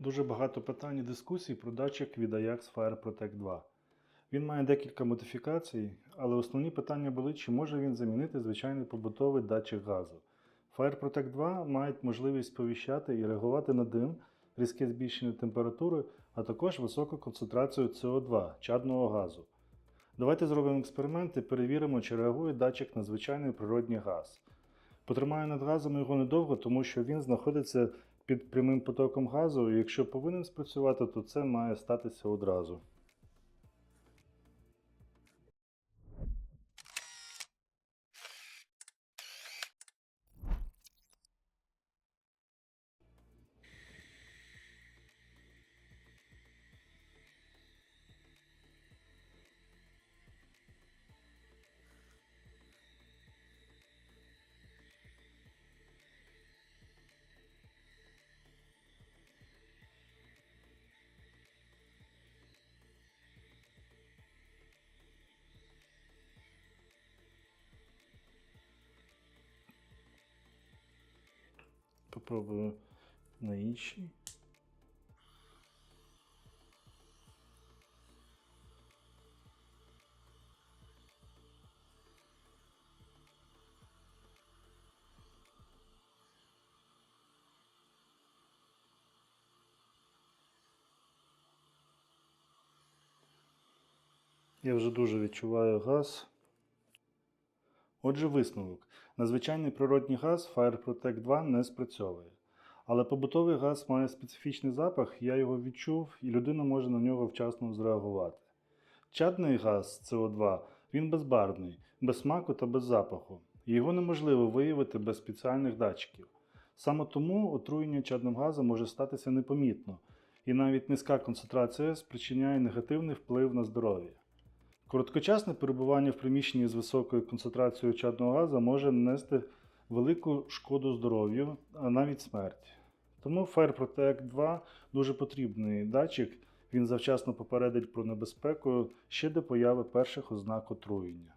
Дуже багато питань і дискусій про датчик від Ajax Fire Protect 2. Він має декілька модифікацій, але основні питання були, чи може він замінити звичайний побутовий датчик газу. Fire Protect 2 має можливість сповіщати і реагувати на дим, різке збільшення температури, а також високу концентрацію СО2 чадного газу. Давайте зробимо експеримент і перевіримо, чи реагує датчик на звичайний природній газ. Потримаю над газом його недовго, тому що він знаходиться під прямим потоком газу, і якщо повинен спрацювати, то це має статися одразу. Попробую на іншій. Я вже дуже відчуваю газ. Отже, висновок. На звичайний природній газ Fire Protect 2 не спрацьовує. Але побутовий газ має специфічний запах, я його відчув, і людина може на нього вчасно зреагувати. Чадний газ СО2 він безбарвний, без смаку та без запаху. Його неможливо виявити без спеціальних датчиків. Саме тому отруєння чадним газом може статися непомітно, і навіть низька концентрація спричиняє негативний вплив на здоров'я. Короткочасне перебування в приміщенні з високою концентрацією чадного газу може нанести велику шкоду здоров'ю, а навіть смерть. Тому Fire Protect 2 дуже потрібний датчик, він завчасно попередить про небезпеку ще до появи перших ознак отруєння.